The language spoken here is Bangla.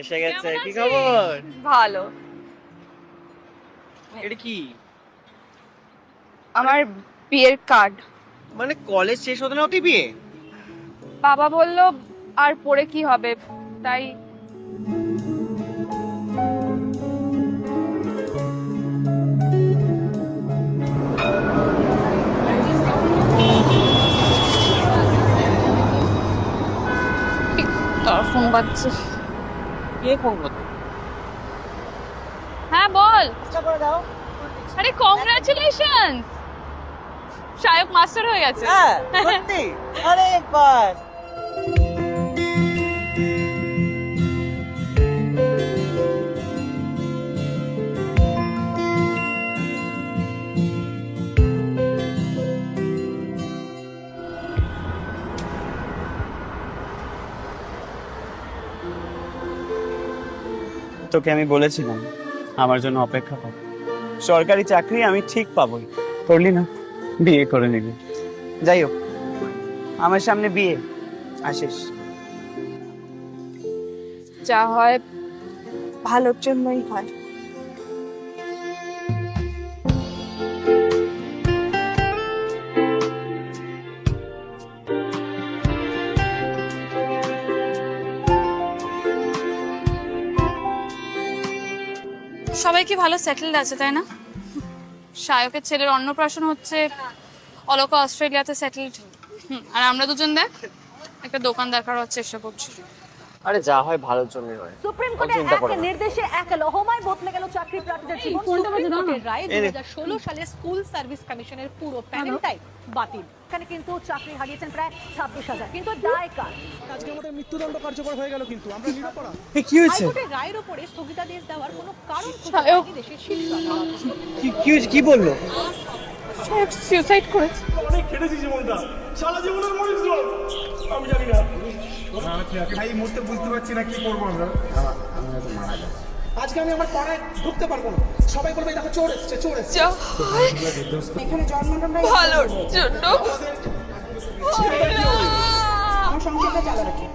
এসে গেছে। কি খবর? ভালো। এটা কি? আমার বিয়ের কার্ড মানে কলেজ শেষ হতে না বিয়ে? বাবা বলল আর পরে কি হবে? তাই তোর ফোন বাজছে। কে ফোন করতে হ্যাঁ বল। আচ্ছা করে দাও। আরে কংগ্রাচুলেশনস শায়ক মাস্টার হয়ে গেছে। হ্যাঁ সত্যি। আরে বাস। তোকে আমি বলেছিলাম, আমার জন্য অপেক্ষা কর। সরকারি চাকরি আমি ঠিক পাবই। করলি না? বিয়ে করে নিবি। যাই হোক, আমার সামনে বিয়ে। আসিস। যা হয় ভালোর জন্যই হয়। সবাই কি ভালো সেটেলড আছে, তাই না? সায়কের ছেলের অন্নপ্রাশন হচ্ছে অলকা অস্ট্রেলিয়াতে সেটেলড আর আমরা দুজন দেখ, একটা দোকান দেখার চেষ্টা করছি আরে যা হয় ভালোর জন্যই হয়। সুপ্রিম কোর্টের এক নির্দেশে এক লহমায় বদলে গেল চাকরি প্রার্থীদের জীবন। সুপ্রিম কোর্টের রায় এই নে। 2016 সালে স্কুল সার্ভিস কমিশনের পুরো প্যানেলটাই বাতিল। এখানে কিন্তু চাকরি হারিয়েছেন প্রায় ছাব্বিশ হাজার। কিন্তু দায় কার আজকে আমাদের মৃত্যুদণ্ড কার্যকর হয়ে গেল কিন্তু আমরা নিরপরাধ। এ, কি হয়েছে? হাইকোর্টের রায়ের উপরে স্থগিতাদেশ দেওয়ার কোনো কারণ খুঁজে দেশের শীর্ষ আদালত। কি কি বলল? সুসাইড করেছে। অনেক খেটেছি জীবনটা। সারা জীবনের পরিশ্রম আমি জানি না। ভাই এই মুহূর্তে বুঝতে পারছি না কি করব আমরা। আজকে আমি আমার পাড়ায় ঢুকতে পারব না। সবাই বলবে দেখো চোর এসছে চোর এসছে। এখানে জন্মটা ভালোর জন্য। আমার সংসারটা চালাবে কি?